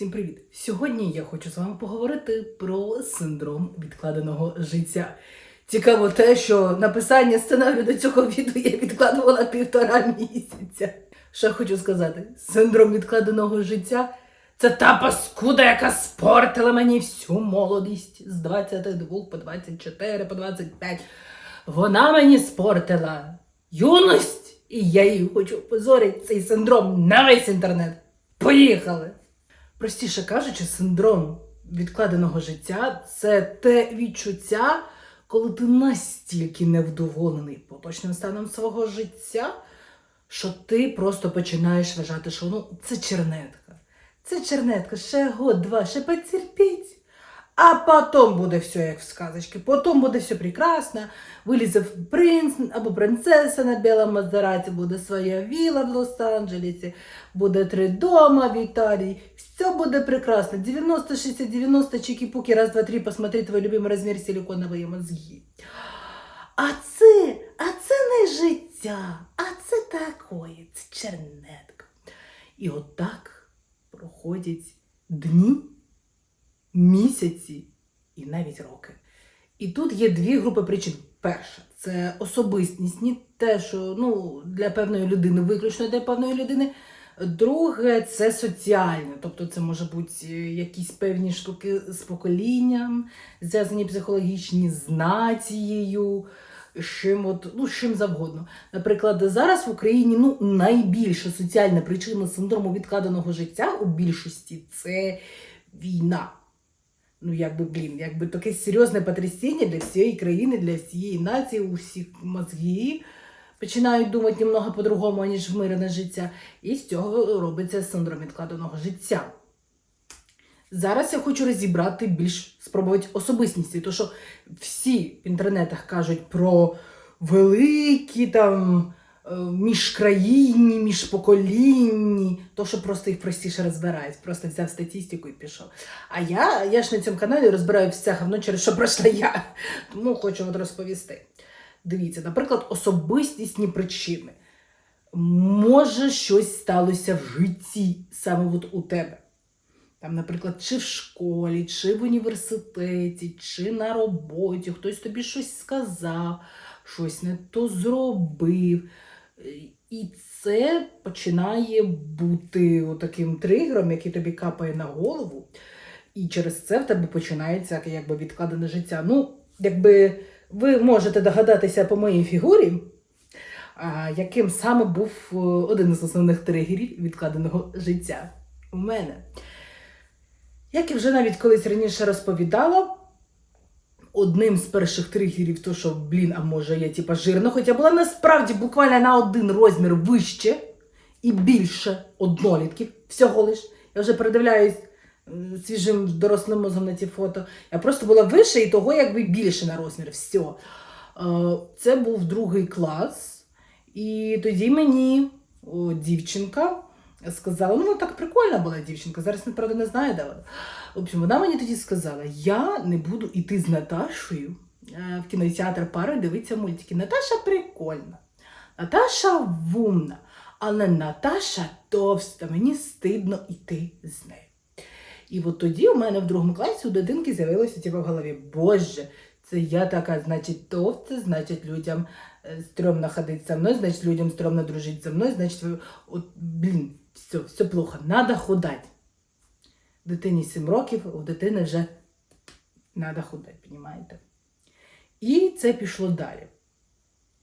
Всім привіт! Сьогодні я хочу з вами поговорити про синдром відкладеного життя. Цікаво те, що написання сценарію до цього відео я відкладувала півтора місяця. Що хочу сказати? Синдром відкладеного життя це та паскуда, яка спортила мені всю молодість з 22 по 24 по 25. Вона мені спортила юність, і я її хочу позорити цей синдром на весь інтернет. Поїхали! Простіше кажучи, синдром відкладеного життя це те відчуття, коли ти настільки невдоволений поточним станом свого життя, що ти просто починаєш вважати, що ну це чернетка. Це чернетка, ще год-два, ще потерпіть. А потом буде все як в сказочці, потом буде все прекрасно. Вилізе принц або принцеса на білому Мазераті, буде своя віла в Лос-Анджелесі, буде три дома в Італії. Все буде прекрасно. 90, 60, 90, чики-пуки, раз, два, три, посмотри твій любимий розмір силиконової мозги. А це, а це не життя, а це такое, це чернетка. І отак проходять дні, місяці і навіть роки. І тут є дві групи причин. Перша це особистісні, те, що ну, для певної людини, виключно для певної людини. Друге це соціальне, тобто це може бути е, якісь певні штуки з поколінням, зв'язані психологічні з нацією, чим, от, ну, чим завгодно. Наприклад, зараз в Україні ну, найбільша соціальна причина синдрому відкладеного життя у більшості це війна. Ну, якби, блін, якби таке серйозне потрясіння для всієї країни, для всієї нації, у всіх мозги починають думати немного по-другому, ніж вмирене життя. І з цього робиться синдром відкладеного життя. Зараз я хочу розібрати більш спробувати особистісті, тому що всі в інтернетах кажуть про великі там міжкраїнні, міжпоколінні, то що просто їх простіше розбирають. Просто взяв статистику і пішов. А я, я ж на цьому каналі розбираю все говно, через що пройшла я. Тому хочу от розповісти. Дивіться, наприклад, особистісні причини. Може, щось сталося в житті саме от у тебе. Там, наприклад, чи в школі, чи в університеті, чи на роботі, хтось тобі щось сказав, щось не то зробив. І це починає бути таким тригером, який тобі капає на голову. І через це в тебе починається якби відкладене життя. Ну, якби ви можете догадатися по моїй фігурі, яким саме був е, один із основних тригерів відкладеного життя у мене. Як я вже навіть колись раніше розповідала, одним з перших тригерів, то що, блін, а може я типа жирна, хоча була насправді буквально на один розмір вище і більше однолітків всього лиш. Я вже передивляюсь свіжим дорослим мозгом на ті фото. Я просто була вище і того, якби більше на розмір. Все. Це був другий клас, і тоді мені о, дівчинка сказала, ну вона так прикольна була дівчинка, зараз правда не знаю, де вона. В общем, вона мені тоді сказала: я не буду йти з Наташою е, в кінотеатр пари дивитися мультики. Наташа прикольна, Наташа вумна, але Наташа товста, мені стидно йти з нею. І от тоді у мене в другому класі у дитинки з'явилося типу, в голові, Боже, це я така, значить, товста, значить, людям е, стрьомно ходити зі мною, значить, людям стрьомно дружити зі мною, значить, от, блін, все, все плохо, надо худати. Дитині 7 років, у дитини вже треба худати, розумієте? І це пішло далі.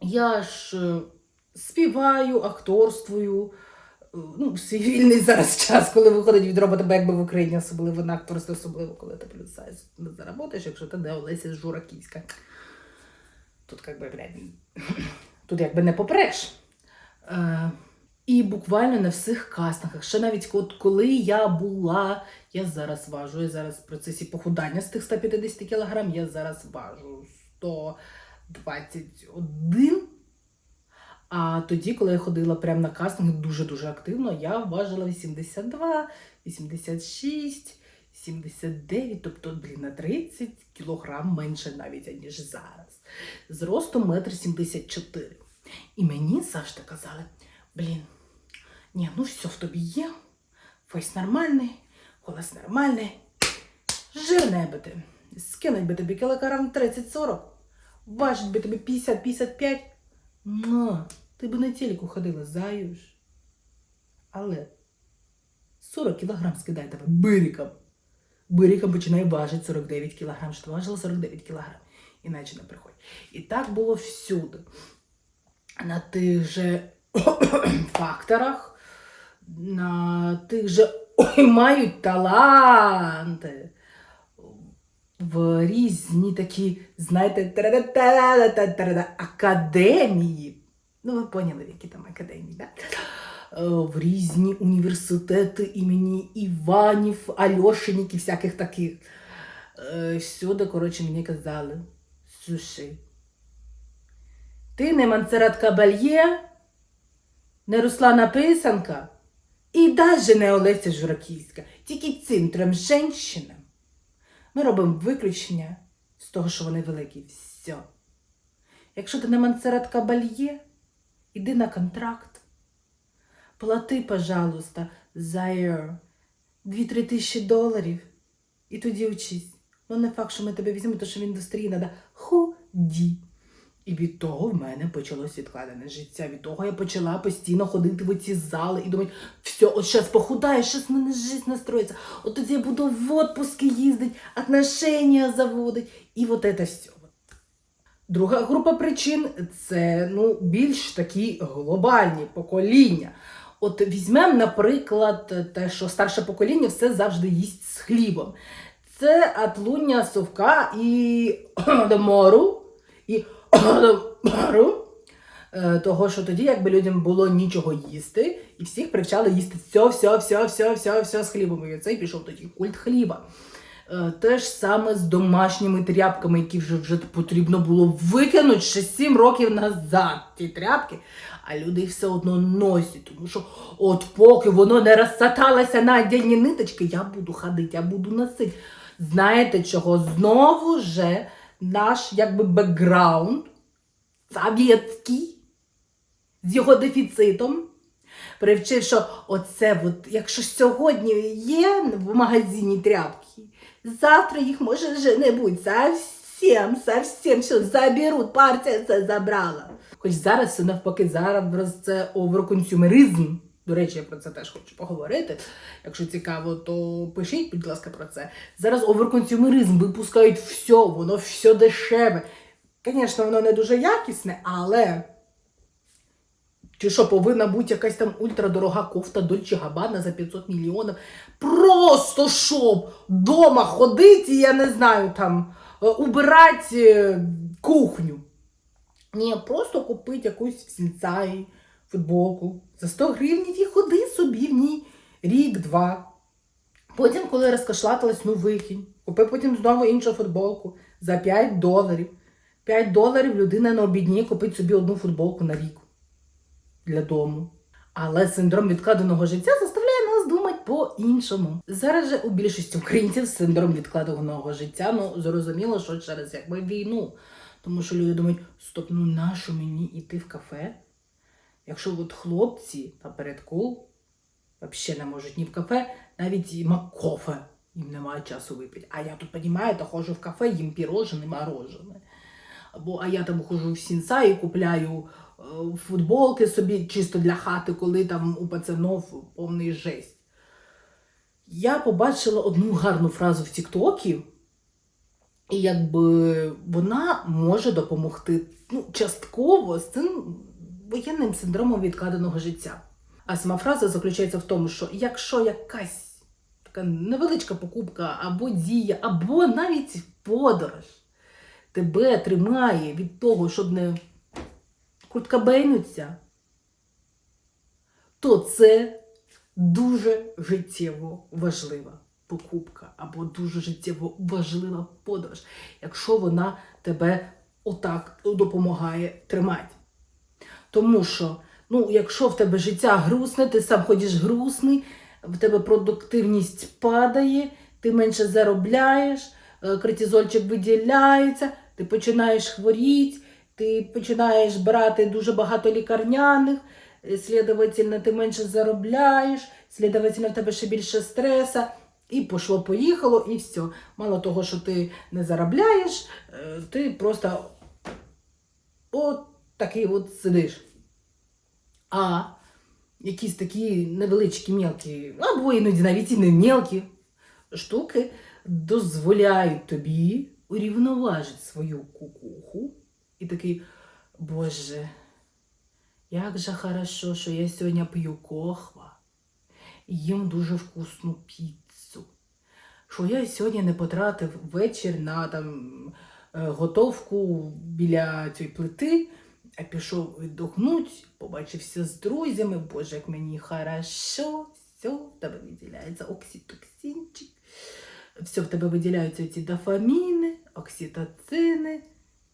Я ж е, співаю, акторствую. е, Ну, свій вільний зараз час, коли виходить від роботи, бо якби в Україні, особливо на акторстві, особливо, коли ти плюс не заработаєш, якщо ти де Олеся Жураківська. Тут як би, блядь, тут якби не попреш. І буквально на всіх кастингах, ще навіть от коли я була, я зараз важу, я зараз в процесі похудання з тих 150 кг, я зараз важу 121. А тоді, коли я ходила прямо на кастинг дуже-дуже активно, я важила 82, 86, 79, тобто блін, на 30 кілограм менше навіть, ніж зараз. З ростом 1,74 м. І мені завжди казали, блін, ні, ну все в тобі є, фейс нормальний, голос нормальний, жирне би ти. Скинуть би тобі кілограм 30-40, важить би тобі 50-55. Ну, ти би на телеку ходила, заюш. Але 40 кілограм скидай тебе бириком. Бириком починає важити 49 кілограм, що ти важила 49 кілограм. Іначе не приходь. І так було всюди. На тих же факторах, на тих же ой, мають таланти. В різні такі, знаєте, академії. Ну, ви поняли, які там академії, да? Е, В різні університети імені Іванів, Альошинік і всяких таких. Е, Всюди, коротше, мені казали, слушай, ти не Монсеррат Кабальє, не Руслана Писанка і навіть не Олеся Жураківська, тільки цим трьом жінщинам ми робимо виключення з того, що вони великі. Все. Якщо ти не Монсеррат Кабальє, іди на контракт. Плати, пожалуйста, за 2-3 тисячі доларів і тоді вчись. Ну, не факт, що ми тебе візьмемо, тому що в індустрії треба худі. І від того в мене почалось відкладене життя. Від того я почала постійно ходити в ці зали і думати, все, от зараз похудаю, зараз мене життя настроїться. От тоді я буду в отпуски їздити, отношення заводити. І от це все. Друга група причин це ну, більш такі глобальні покоління. От візьмемо, наприклад, те, що старше покоління все завжди їсть з хлібом. Це атлуння совка і мору, і мору. Е, Того, що тоді, якби людям було нічого їсти, і всіх привчали їсти все, все, все, все, все, все з хлібом. І цей пішов тоді культ хліба. Е, Те ж саме з домашніми тряпками, які вже, вже потрібно було викинути ще 7 років назад. Ті тряпки, а люди їх все одно носять, тому що от поки воно не розсаталося на отдільні ниточки, я буду ходити, я буду носити. Знаєте чого? Знову же наш якби бекграунд совєтський з його дефіцитом. Привчив, що оце, от, якщо сьогодні є в магазині тряпки, завтра їх може вже не бути. Совсем, совсем все заберуть, партія це забрала. Хоч зараз все навпаки, зараз це оверконсюмеризм. До речі, я про це теж хочу поговорити. Якщо цікаво, то пишіть, будь ласка, про це. Зараз оверконсюмеризм, випускають все, воно все дешеве. Звісно, воно не дуже якісне, але. Чи що повинна бути якась там ультрадорога кофта Дольче Габана за 500 мільйонів? Просто щоб дома ходити, я не знаю, там е, убирати е, кухню. Ні, просто купити якусь сінцай, футболку за 100 гривень і ходи собі в ній рік-два. Потім, коли розкашлатилась, ну викинь. Купи потім знову іншу футболку за 5 доларів. 5 доларів людина на обідні купить собі одну футболку на рік для дому. Але синдром відкладеного життя заставляє нас думати по-іншому. Зараз же у більшості українців синдром відкладеного життя, ну зрозуміло, що через якби війну. Тому що люди думають, стоп, ну нащо мені йти в кафе? Якщо от хлопці напередку взагалі не можуть ні в кафе, навіть і макофе їм немає часу випити. А я тут, розумієте, ходжу в кафе, їм пірожене, морожене. Або а я там хожу в сінца і купляю е, футболки собі чисто для хати, коли там у пацанов повний жесть. Я побачила одну гарну фразу в Тіктокі, і якби вона може допомогти ну, частково з цим воєнним синдромом відкладеного життя. А сама фраза заключається в тому, що якщо якась така невеличка покупка або дія, або навіть подорож тебе тримає від того, щоб не куткабейнуться, то це дуже життєво важлива покупка або дуже життєво важлива подорож, якщо вона тебе отак допомагає тримати. Тому що, ну, якщо в тебе життя грустне, ти сам ходиш грустний, в тебе продуктивність падає, ти менше заробляєш, е, кортизольчик виділяється, ти починаєш хворіти, ти починаєш брати дуже багато лікарняних, е, слідовательно, ти менше заробляєш, слідовательно, в тебе ще більше стреса. І пошло, поїхало, і все. Мало того, що ти не заробляєш, е, ти просто от такий от сидиш. А якісь такі невеличкі мелкі, або іноді навіть і не мелкі штуки дозволяють тобі урівноважити свою кукуху і такий, Боже, як же хорошо, що я сьогодні п'ю кохва і їм дуже вкусну піцу. Що я сьогодні не потратив вечір на там, е, готовку біля цієї плити, а пішов віддохнуть, побачився з друзями, боже, як мені хорошо, все, в тебе виділяється. Окситоксинчик, все, в тебе виділяються ці дофаміни, окситоцини,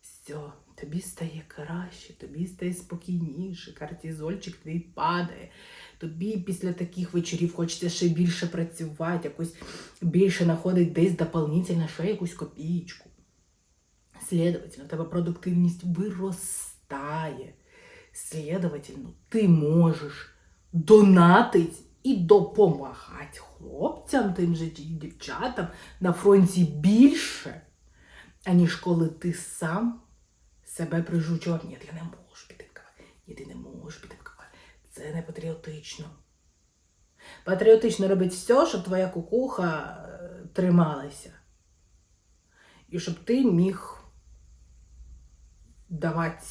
все, тобі стає краще, тобі стає спокійніше, кортизольчик твій падає. Тобі після таких вечорів хочеться ще більше працювати, якось більше знаходить десь дополнительно ще якусь копійку. Следовательно, у тебе продуктивність виростає. Следовательно, ти можеш донатити і допомагати хлопцям, тим же дівчатам на фронті більше, аніж коли ти сам себе прижучував. Ні, я не можу піти в кафе. Ні, ти не можеш піти в кафе. Це не патріотично. Патріотично робить все, щоб твоя кукуха е, трималася. І щоб ти міг давати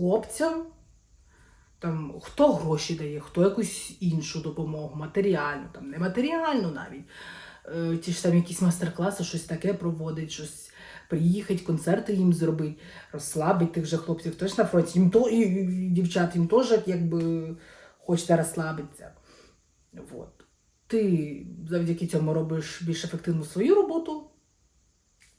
хлопцям, там, хто гроші дає, хто якусь іншу допомогу, матеріальну, там, нематеріальну навіть. Е, ті ж самі якісь майстер-класи, щось таке проводить, щось приїхати, концерти їм зробити, розслабити тих же хлопців. Теж на фронті. Їм то, і, і дівчат їм теж якби хочеться розслабитися. Вот. Ти завдяки цьому робиш більш ефективну свою роботу,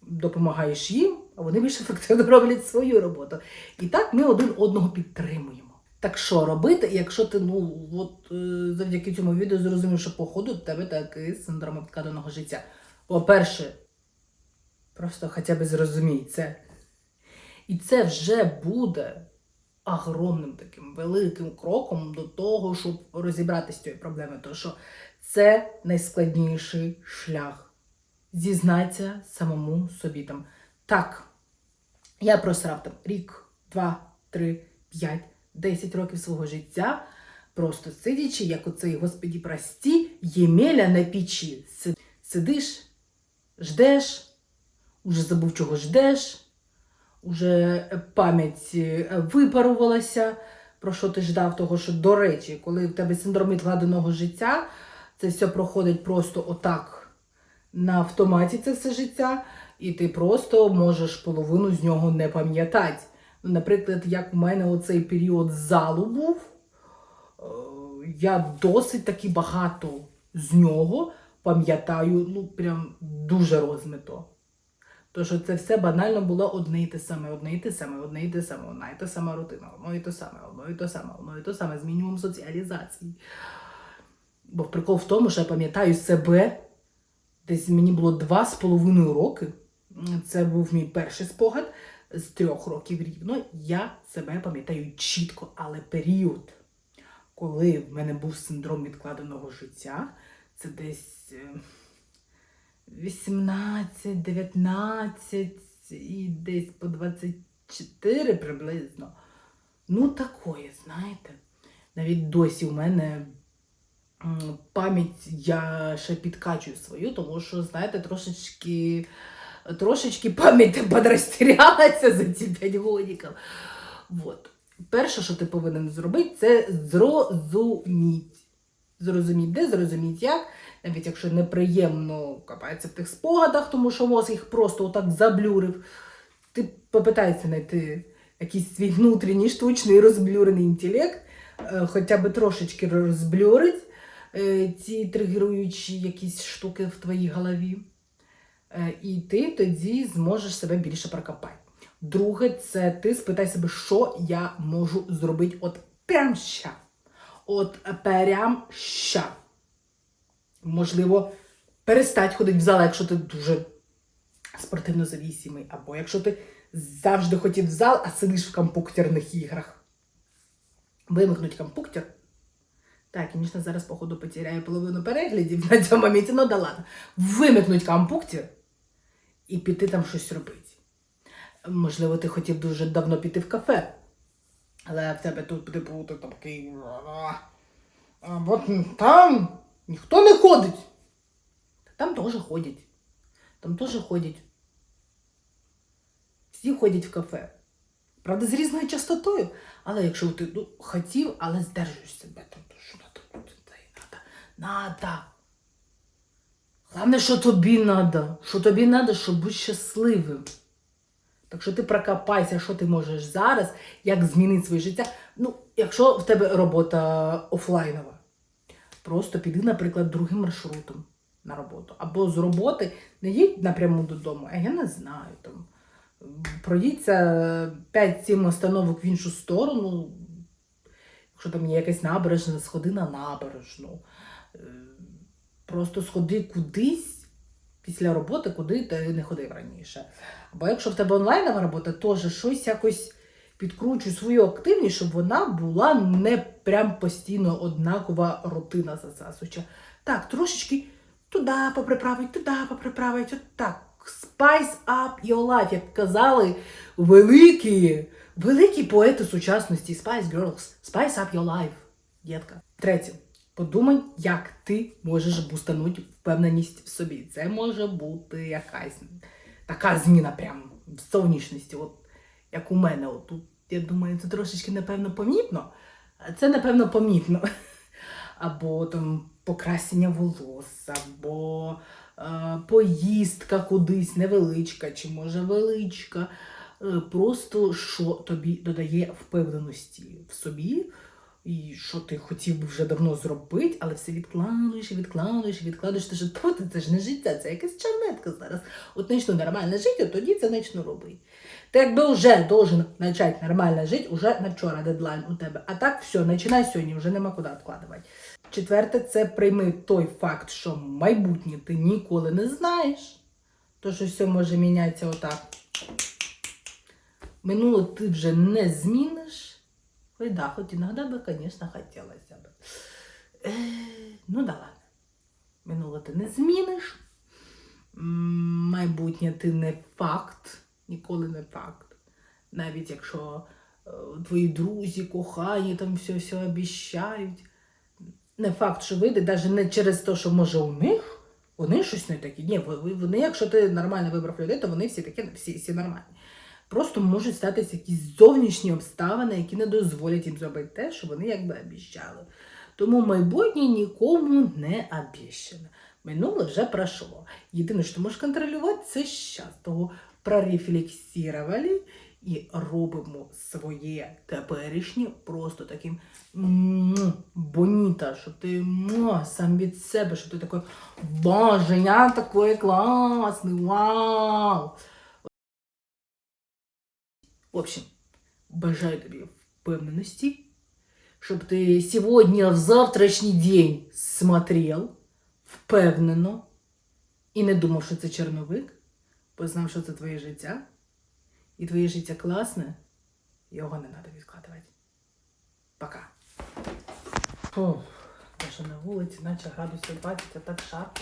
допомагаєш їм, вони більш ефективно роблять свою роботу. І так ми один одного підтримуємо. Так що робити, якщо ти ну от е, завдяки цьому відео зрозумів, що походу в тебе такий синдром обкладеного життя. По-перше, просто хоча б зрозумій це. І це вже буде огромним таким великим кроком до того, щоб розібратися з цією проблемою. Тому що це найскладніший шлях. Зізнайся самому собі там. Так, я просрав там рік, два, три, п'ять, десять років свого життя, просто сидячи, як оцей, господі, прості, ємеля на печі. Сидиш, ждеш, уже забув, чого ждеш, уже пам'ять е, випарувалася, про що ти ждав, того, що, до речі, коли в тебе синдром відкладеного життя, це все проходить просто отак на автоматі це все життя, і ти просто можеш половину з нього не пам'ятати. Наприклад, як у мене оцей період залу був, е, я досить таки багато з нього пам'ятаю, ну прям дуже розмито. То що це все банально було одне і те саме, одне і те саме, одне і те саме, одна і та сама рутина, одно і те саме, одно і те саме, одно і те саме, з мінімум соціалізації. Бо прикол в тому, що я пам'ятаю себе, десь мені було два з половиною роки. Це був мій перший спогад з трьох років рівно. Я себе пам'ятаю чітко, але період, коли в мене був синдром відкладеного життя, це десь е, 18, 19 і десь по 24 приблизно. Ну, такое, знаєте. Навіть досі у мене пам'ять я ще підкачую свою, тому що, знаєте, трошечки, трошечки пам'ять подрастерялася за ці 5 годиків. Вот. Перше, що ти повинен зробити, це зрозуміти. Зрозуміти, де зрозуміти як, навіть якщо неприємно копається в тих спогадах, тому що мозг їх просто отак заблюрив. Ти попитайся знайти якийсь свій внутрішній штучний розблюрений інтелект, е, хоча б трошечки розблюрить е, ці тригеруючі якісь штуки в твоїй голові. Е, І ти тоді зможеш себе більше прокопати. Друге, це ти спитай себе, що я можу зробити от прям ща. От прям ща. Можливо, перестать ходити в зал, якщо ти дуже спортивно завісимий, або якщо ти завжди хотів в зал, а сидиш в компуктерних іграх. Вимикнуть компуктер, Так, звісно, зараз, походу, потеряю половину переглядів на цьому моменті, ну да ладно. Вимикнуть компуктір і піти там щось робити. Можливо, ти хотів дуже давно піти в кафе, але в тебе тут типу, ти такий. «А, от там ніхто не ходить. Там теж ходять. Там теж ходять. Всі ходять в кафе. Правда, з різною частотою. Але якщо ти ну, хотів, але здержуєш себе, то що буде, надо. Надо. Головне, що тобі надо. Що тобі надо, щоб бути щасливим. Так що ти прокопайся, що ти можеш зараз, як змінити своє життя. Ну, якщо в тебе робота офлайнова, просто піди, наприклад, другим маршрутом на роботу. Або з роботи не їдь напряму додому, а я не знаю. Там, проїдься 5-7 остановок в іншу сторону. Якщо там є якась набережна, сходи на набережну. Просто сходи кудись після роботи, куди ти не ходив раніше. Бо якщо в тебе онлайнова робота, теж щось якось підкручуй свою активність, щоб вона була не прям постійно однакова рутина засасуюча. Так, трошечки туди поприправить, туди поприправить, от так. Spice up your life, як казали великі, великі поети сучасності. Spice Girls, spice up your life, дітка. Третє. Подумай, як ти можеш бустанути впевненість в собі. Це може бути якась така зміна прям в зовнішності, от як у мене. От тут, я думаю, це трошечки, напевно, помітно. Це, напевно, помітно. Або там покрасення волос, або е, поїздка кудись невеличка, чи може величка. Е, просто що тобі додає впевненості в собі, і що ти хотів би вже давно зробити, але все відкладуєш відкладуєш відкладуєш. Ти ж то це ж не життя, це якась чернетка зараз. От почну нормально жити, тоді це почну робити. Ти якби вже должен почати нормально жити, уже на вчора дедлайн у тебе. А так все, починай сьогодні, вже нема куди відкладувати. Четверте, це прийми той факт, що майбутнє ти ніколи не знаєш. То, що все може мінятися отак. Минуле ти вже не зміниш. Ой, да, хоч іноді би, звісно, хотілося б. Е, ну да ладно. Минуле ти не зміниш. Майбутнє ти не факт, ніколи не факт. Навіть якщо е, твої друзі, кохані там все все обіщають. Не факт, що вийде, навіть не через те, що може у них вони щось не такі. Ні, вони, якщо ти нормально вибрав людей, то вони всі такі, всі, всі нормальні. Просто можуть статися якісь зовнішні обставини, які не дозволять їм зробити те, що вони якби обіщали. Тому майбутнє нікому не обіщане. Минуле вже пройшло. Єдине, що ти можеш контролювати, це щас. Того прорефлексували і робимо своє теперішнє просто таким боніта, що ти сам від себе, що ти такий, боже, я такий класний, вау! В общем, бажаю тобі впевненості, щоб ти сьогодні в завтрашній день смотрел впевнено і не думав, що це черновик, бо знав, що це твоє життя, і твоє життя класне, його не треба відкладувати. Пока. Фух, даже на вулиці, наче градусів 20, а так жарко.